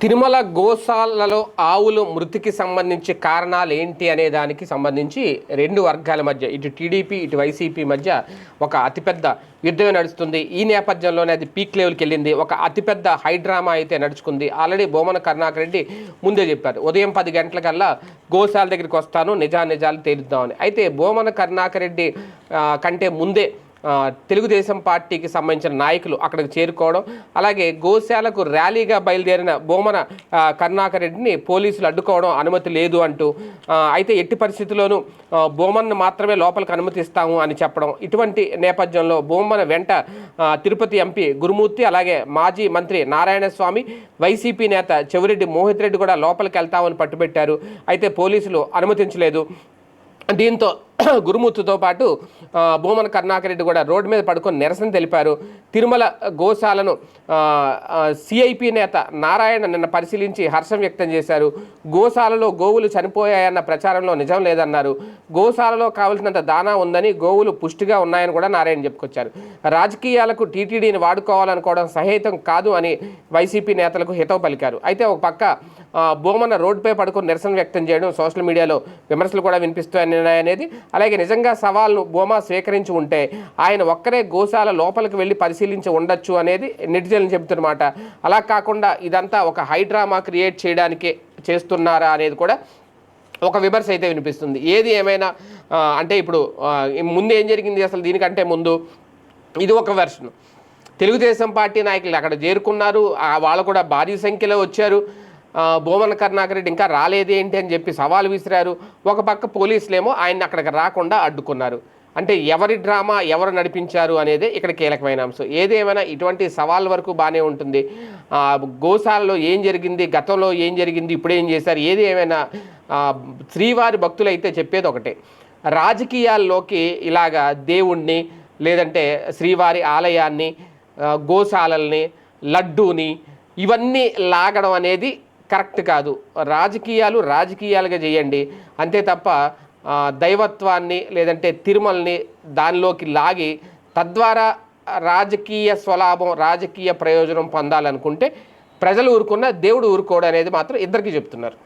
తిరుమల గోశాలలో ఆవులు మృతికి సంబంధించి కారణాలు ఏంటి అనే దానికి సంబంధించి రెండు వర్గాల మధ్య ఇటు టీడీపీ ఇటు వైసీపీ మధ్య ఒక అతిపెద్ద యుద్ధమే నడుస్తుంది. ఈ నేపథ్యంలోనే అది పీక్ లెవెల్కి వెళ్ళింది. ఒక అతిపెద్ద హైడ్రామా అయితే నడుచుకుంది. ఆల్రెడీ బోమన కరుణాకర్ రెడ్డి ముందే చెప్పారు. ఉదయం పది గంటలకల్లా గోశాల దగ్గరికి వస్తాను. నిజా నిజాలు తేలుద్దామని అయితే బోమన కరుణాకర్ రెడ్డి కంటే ముందే తెలుగుదేశం పార్టీకి సంబంధించిన నాయకులు అక్కడికి చేరుకోవడం అలాగే గోశాలకు ర్యాలీగా బయలుదేరిన బోమన కర్ణాకర్ కరుణాకర్ రెడ్డిని పోలీసులు అడ్డుకోవడం అనుమతి లేదు అంటూ అయితే ఎట్టి పరిస్థితుల్లోనూ బోమన్ను మాత్రమే లోపలికి అనుమతిస్తాము అని చెప్పడం. ఇటువంటి నేపథ్యంలో బోమన వెంట తిరుపతి ఎంపీ గురుమూర్తి అలాగే మాజీ మంత్రి నారాయణస్వామి వైసీపీ నేత చెవిరెడ్డి మోహిత్ రెడ్డి కూడా లోపలికి వెళ్తామని పట్టుబెట్టారు. అయితే పోలీసులు అనుమతించలేదు. దీంతో గురుమూర్తితో పాటు భూమన కరుణాకరెడ్డి కూడా రోడ్డు మీద పడుకొని నిరసన తెలిపారు. తిరుమల గోశాలను సిఐపి నేత నారాయణ నిన్న పరిశీలించి హర్షం వ్యక్తం చేశారు. గోశాలలో గోవులు చనిపోయాయన్న ప్రచారంలో నిజం లేదన్నారు. గోశాలలో కావలసినంత దానా ఉందని గోవులు పుష్టిగా ఉన్నాయని కూడా నారాయణ చెప్పుకొచ్చారు. రాజకీయాలకు టీటీడీని వాడుకోవాలనుకోవడం సహేతం కాదు అని వైసీపీ నేతలకు హితవు పలికారు. అయితే ఒక పక్క భూమన రోడ్డుపై పడుకొని నిరసన వ్యక్తం చేయడం సోషల్ మీడియాలో విమర్శలు కూడా వినిపిస్తున్నాయి అనేది అలాగే నిజంగా సవాల్ను బోమా స్వీకరించి ఉంటే ఆయన ఒక్కరే గోశాల లోపలికి వెళ్ళి పరిశీలించి ఉండొచ్చు అనేది నెటిజన్లు చెబుతున్నమాట. అలా కాకుండా ఇదంతా ఒక హైడ్రామా క్రియేట్ చేయడానికే చేస్తున్నారా అనేది కూడా ఒక విమర్శ అయితే వినిపిస్తుంది. ఏది ఏమైనా అంటే ఇప్పుడు ముందు ఏం జరిగింది అసలు దీనికంటే ముందు? ఇది ఒక వెర్షన్. తెలుగుదేశం పార్టీ నాయకులు అక్కడ చేరుకున్నారు. వాళ్ళు కూడా భారీ సంఖ్యలో వచ్చారు. ఆ, కరుణాకరెడ్డి ఇంకా రాలేదు ఏంటి అని చెప్పి సవాల్ విసిరారు. ఒక పక్క పోలీసులేమో ఆయన్ని అక్కడికి రాకుండా అడ్డుకున్నారు. అంటే ఎవరి డ్రామా ఎవరు నడిపించారు అనేది ఇక్కడ కీలకమైన అంశం. ఏదేమైనా ఇటువంటి సవాల్ వరకు బాగానే ఉంటుంది. గోశాలలో ఏం జరిగింది గతంలో ఏం జరిగింది ఇప్పుడు ఏం చేశారు ఏది ఏమైనా శ్రీవారి భక్తులు అయితే చెప్పేది ఒకటే. రాజకీయాల్లోకి ఇలాగా దేవుణ్ణి లేదంటే శ్రీవారి ఆలయాన్ని గోశాలల్ని లడ్డూని ఇవన్నీ లాగడం అనేది కరెక్ట్ కాదు. రాజకీయాలు రాజకీయాలుగా చేయండి. అంతే తప్ప దైవత్వాన్ని లేదంటే తిరుమలని దానిలోకి లాగి తద్వారా రాజకీయ స్వలాభం రాజకీయ ప్రయోజనం పొందాలనుకుంటే ప్రజలు ఊరుకున్న దేవుడు ఊరుకోడు అనేది మాత్రం ఇద్దరికి చెప్తున్నారు.